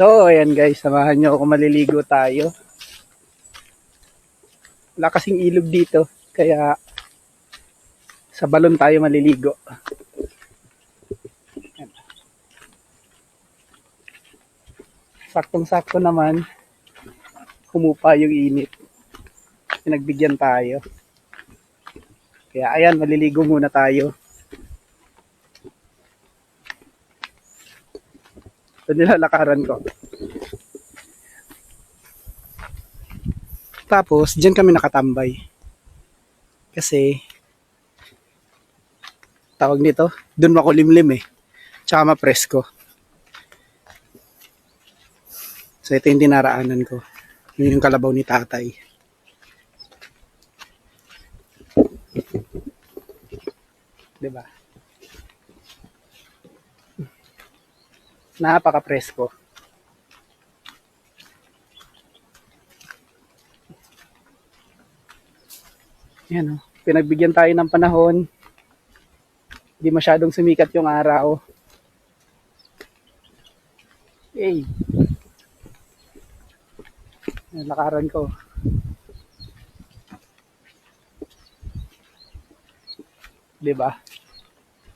So, ayan guys, samahan nyo ako maliligo tayo. Wala kasing ilog dito, kaya sa balon tayo maliligo. Saktong-sakto naman, humupa yung init. Pinagbigyan tayo. Kaya ayan, maliligo muna tayo. Ito nilalakaran ko. Tapos, dyan kami nakatambay. Kasi, tawag nito, dun makulimlim eh. Tsaka mapresko. So, ito yung dinaraanan ko. Yun yung kalabaw ni tatay. Diba? Napaka-presko. Yan o. Pinagbigyan tayo ng panahon. Hindi masyadong sumikat yung araw. Hey. Yan, lakaran ko. Diba?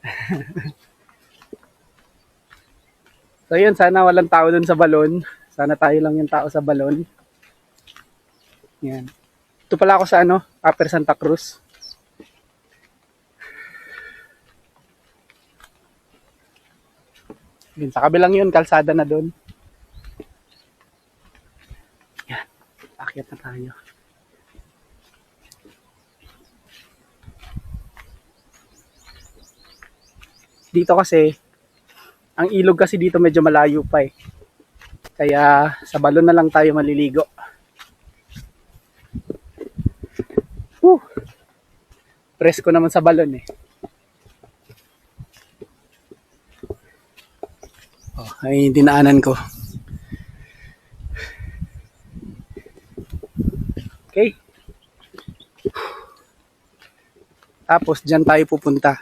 So yun, sana walang tao dun sa balon. Sana tayo lang yung tao sa balon. Yan. Ito pala ako sa ano, Upper Santa Cruz. Yun, sa kabilang yun, kalsada na dun. Yan, akyat na tayo. Dito kasi, ang ilog kasi dito medyo malayo pa eh. Kaya sa balon na lang tayo maliligo. Whew. Presko naman sa balon eh. Oh, ay dinaanan ko. Okay. Tapos dyan tayo pupunta.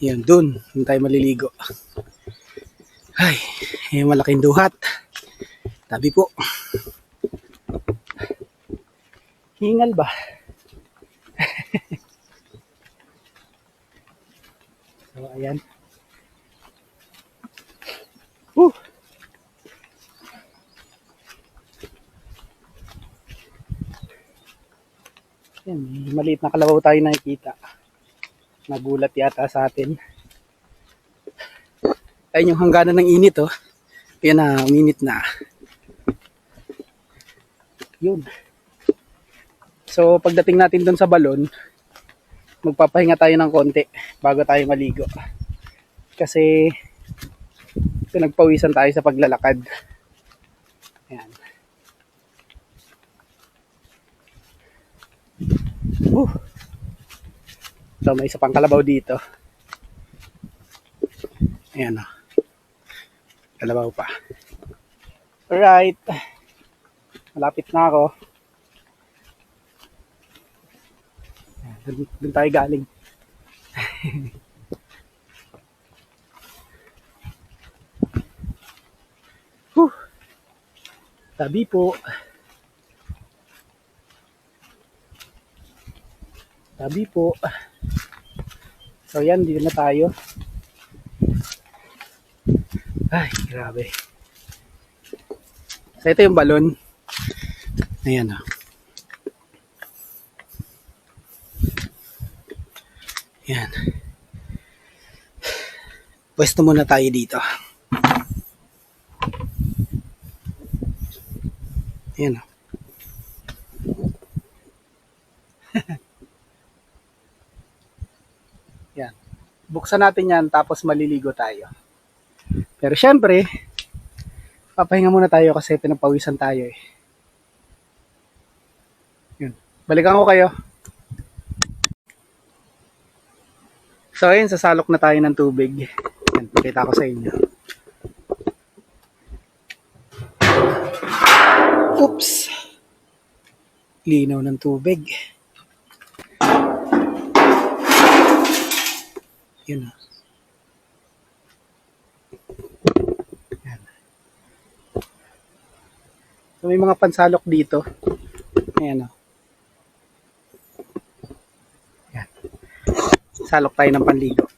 Yan, dun. Dun tayo maliligo. Ay, eh, malaking duhat. Tabi po. Hingal ba? so, ayan. Woo! Yan, maliit na kalabaw tayo nakikita. Nagulat yata sa atin. Ayun yung hangganan ng init, oh. Yan na, uminit na. Yun. So, pagdating natin doon sa balon, magpapahinga tayo ng konti bago tayo maligo. Kasi, pinagpawisan tayo sa paglalakad. Ayan. Uh. So, may isa pang kalabaw dito. Ayan o. Kalabaw pa. Alright. Malapit na ako. Dun, dun tayo galing. Whew. Tabi po. Tabi po. So yan, dito na tayo. Ay, grabe. So ito yung balon. Ayan o. Yan. Pwesto muna tayo dito. Ayan o. Yan. Buksan natin yan tapos maliligo tayo. Pero syempre, papahinga muna tayo kasi pinapawisan tayo eh. Yun. Balikan ko kayo. So ayun, sasalok na tayo ng tubig. Yan, pakita ko sa inyo. Oops! Linaw ng tubig. Yun. ah. So, may mga pansalok dito. Ayan o. Ayan. Salok tayo ng panligo.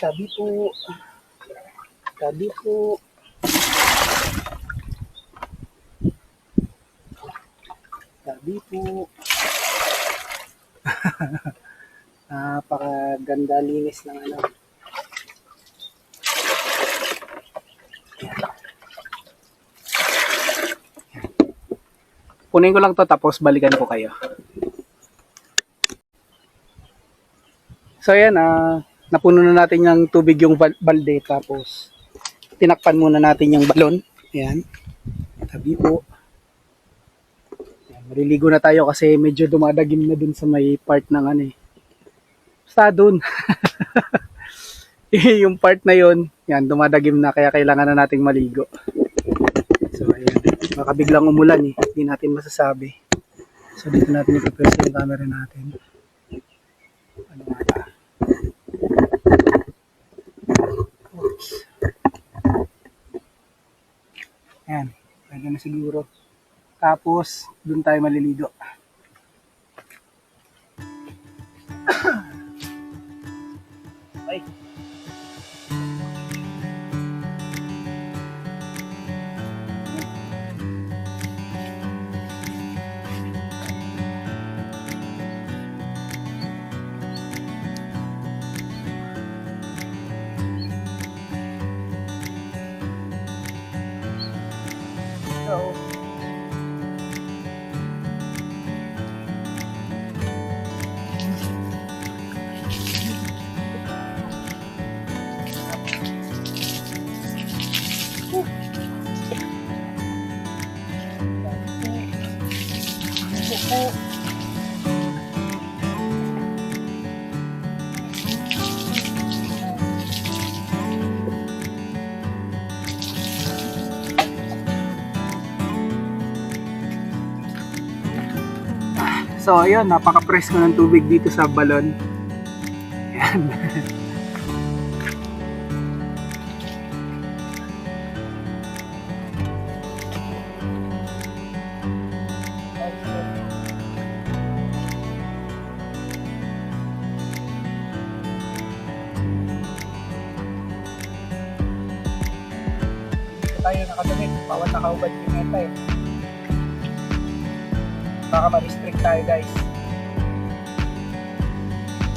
Tabi po. Tabi po. Tabi po. Napakaganda linis ng ano. Kunin ko lang to tapos balikan ko kayo. So ayan, ah, napuno na natin yung tubig yung bal- balde tapos tinakpan muna natin yung balon. Ayan. Tabi po. Ayan, maliligo na tayo kasi medyo dumadagim na dun sa may part ng ano eh. Basta dun. yung part na yun, yan, dumadagim na kaya kailangan na nating maligo. Baka biglang umulan eh, hindi natin masasabi. So dito natin ipapwesto yung camera natin. Ano nga ba? Oops. Ayan, pwede na siguro. Tapos, dun tayo maliligo. Ay. So, So ayun, napaka-presko ng tubig dito sa balon. Ayan. Tayo nakadamit, bawat nakaubad yung meta eh. Baka ma-restrict tayo guys.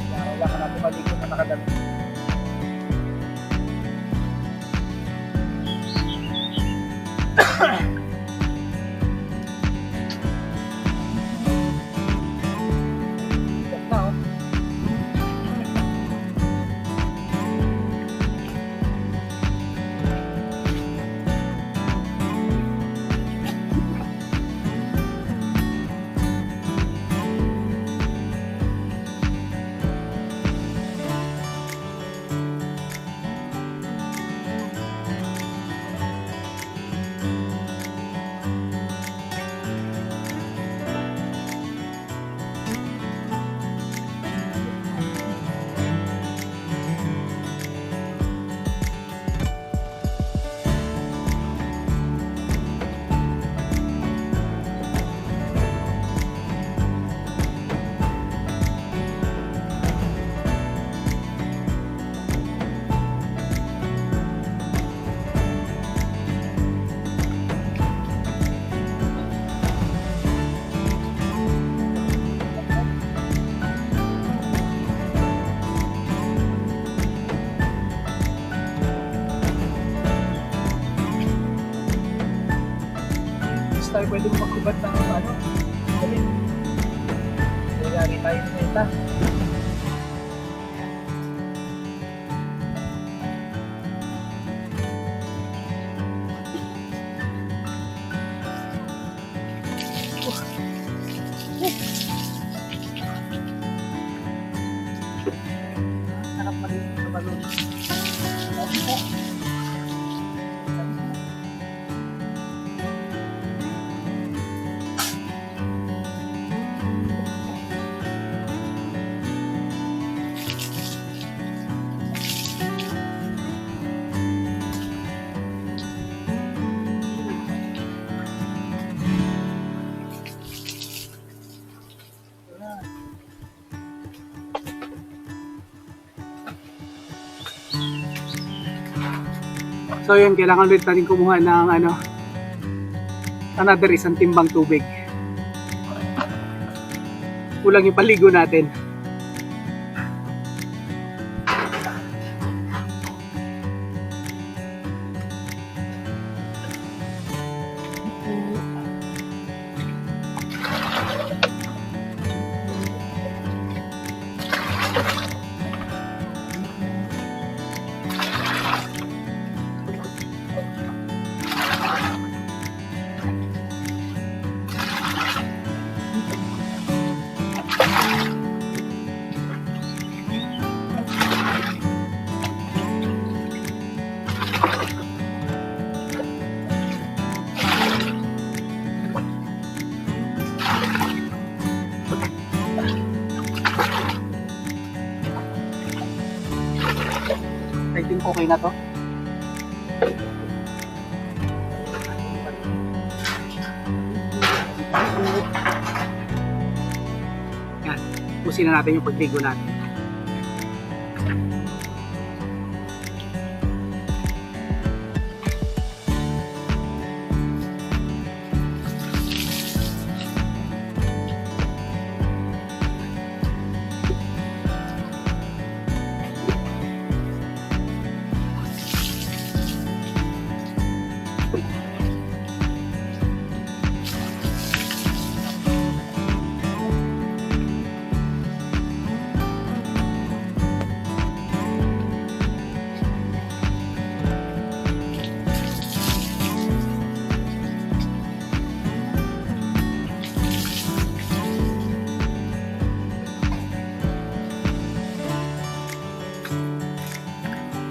Kailangan natin maligo na nakadamit. Bigat tayo pwede magkubat ng ano. Galing. Kayari tayo ng meta. So yun, kailangan ulit natin kumuha ng ano, another isang timbang tubig. Kulang yung paligo natin. I think okay na to. Yan. Pusin na natin yung pagligo natin.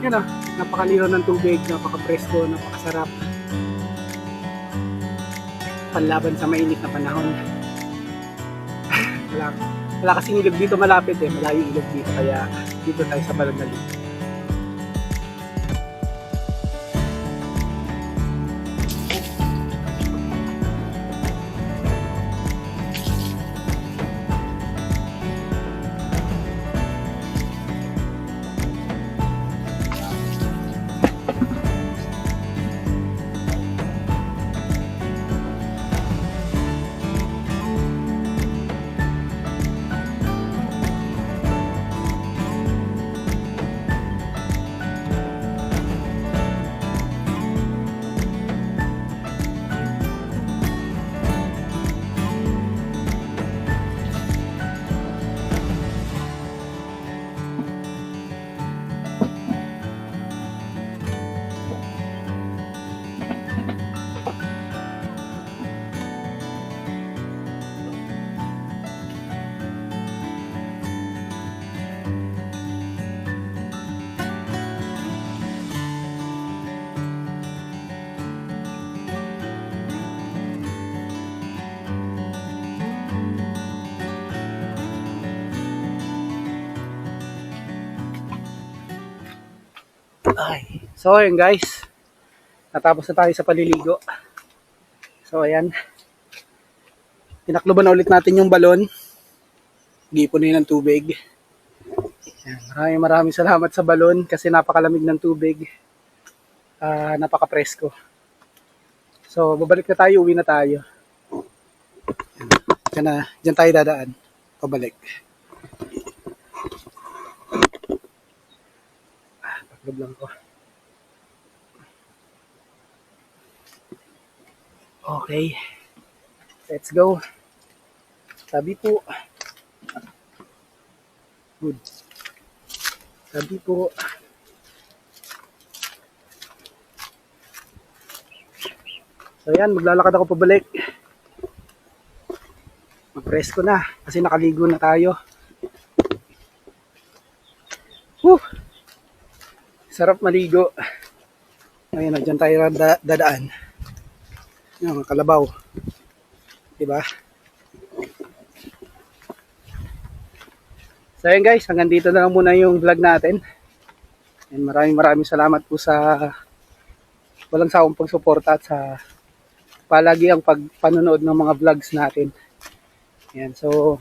Yan ah, napakalino ng tubig, napaka-presko, napakasarap. Panlaban sa mainit na panahon. wala, wala kasing ilog dito malapit eh, malayo ilog dito, kaya dito tayo sa balon Ay. So, ayun guys. Natapos na tayo sa paliligo. So, ayan. Tinakloban na ulit natin yung balon. Gipunin ng tubig. Ayan. Maraming maraming salamat sa balon kasi napakalamig ng tubig. Ah, napaka-presko. So, babalik na tayo. Uwi na tayo. Diyan, na, diyan tayo dadaan. Pabalik. Lang ko. Okay. Let's go. Sabi po. Good. Sabi po. So yan, maglalakad ako pabalik. Mag-presko na kasi nakaligo na tayo. Whew. Sarap maligo. Ayun na, dyan tayo da- dadaan. Yung kalabaw. Diba? So ayun guys, hanggang dito na lang muna yung vlog natin. And maraming maraming salamat po sa walang sawang pagsuporta at sa palagi ang pagpanonood ng mga vlogs natin. Ayan, so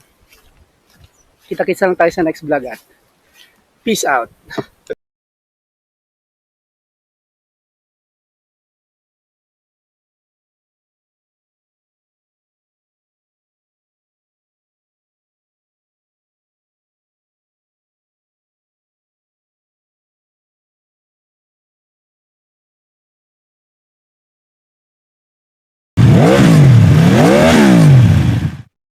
kita-kits lang tayo sa next vlog at peace out.